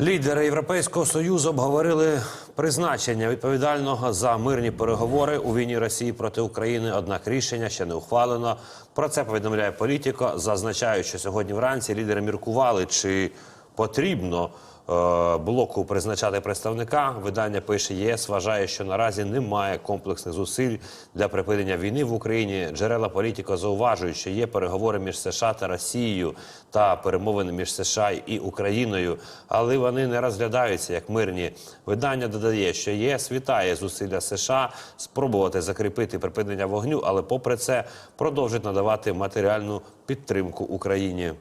Лідери Європейського союзу обговорили призначення відповідального за мирні переговори у війні Росії проти України. Однак рішення ще не ухвалено. Про це повідомляє політика, зазначаючи сьогодні вранці лідери міркували, чи потрібно е, блоку призначати представника. Видання пише ЄС вважає, що наразі немає комплексних зусиль для припинення війни в Україні. Джерела політико зауважують, що є переговори між США та Росією та перемовини між США і Україною, але вони не розглядаються як мирні. Видання додає, що ЄС вітає зусилля США спробувати закріпити припинення вогню, але попри це продовжить надавати матеріальну підтримку Україні.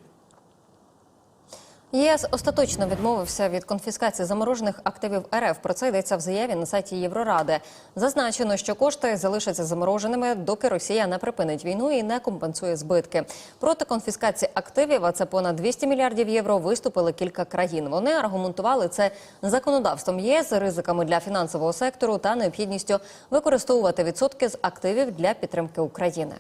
ЄС остаточно відмовився від конфіскації заморожених активів РФ. Про це йдеться в заяві на сайті Євроради. Зазначено, що кошти залишаться замороженими, доки Росія не припинить війну і не компенсує збитки. Проти конфіскації активів, а це понад 200 мільярдів євро, виступили кілька країн. Вони аргументували це законодавством ЄС, ризиками для фінансового сектору та необхідністю використовувати відсотки з активів для підтримки України.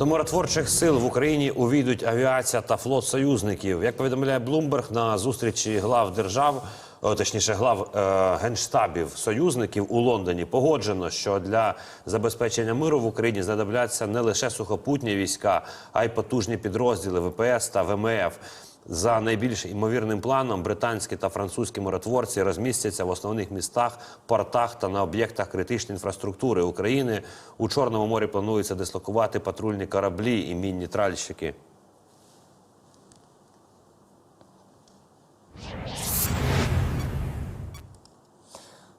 До миротворчих сил в Україні увійдуть авіація та флот союзників. Як повідомляє Блумберг, на зустрічі глав держав, точніше глав е, генштабів союзників у Лондоні, погоджено, що для забезпечення миру в Україні знадобляться не лише сухопутні війська, а й потужні підрозділи ВПС та ВМФ. За найбільш імовірним планом, британські та французькі миротворці розмістяться в основних містах, портах та на об'єктах критичної інфраструктури України. У Чорному морі планується дислокувати патрульні кораблі і мінні тральщики.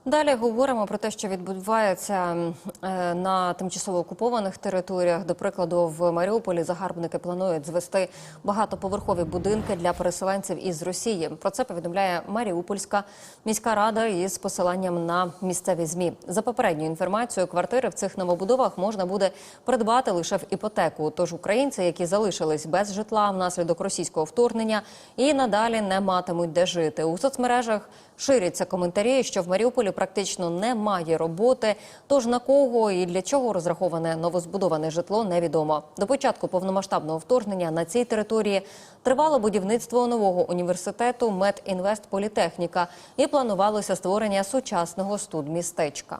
Далі говоримо про те, що відбувається е, на тимчасово окупованих територіях. До прикладу, в Маріуполі загарбники планують звести багатоповерхові будинки для переселенців із Росії. Про це повідомляє Маріупольська міська рада із посиланням на місцеві змі. За попередньою інформацією, квартири в цих новобудовах можна буде придбати лише в іпотеку. Тож українці, які залишились без житла внаслідок російського вторгнення, і надалі не матимуть де жити у соцмережах. Ширяться коментарі, що в Маріуполі практично немає роботи. Тож на кого і для чого розраховане новозбудоване житло, невідомо. До початку повномасштабного вторгнення на цій території тривало будівництво нового університету Медінвестполітехніка і планувалося створення сучасного студмістечка.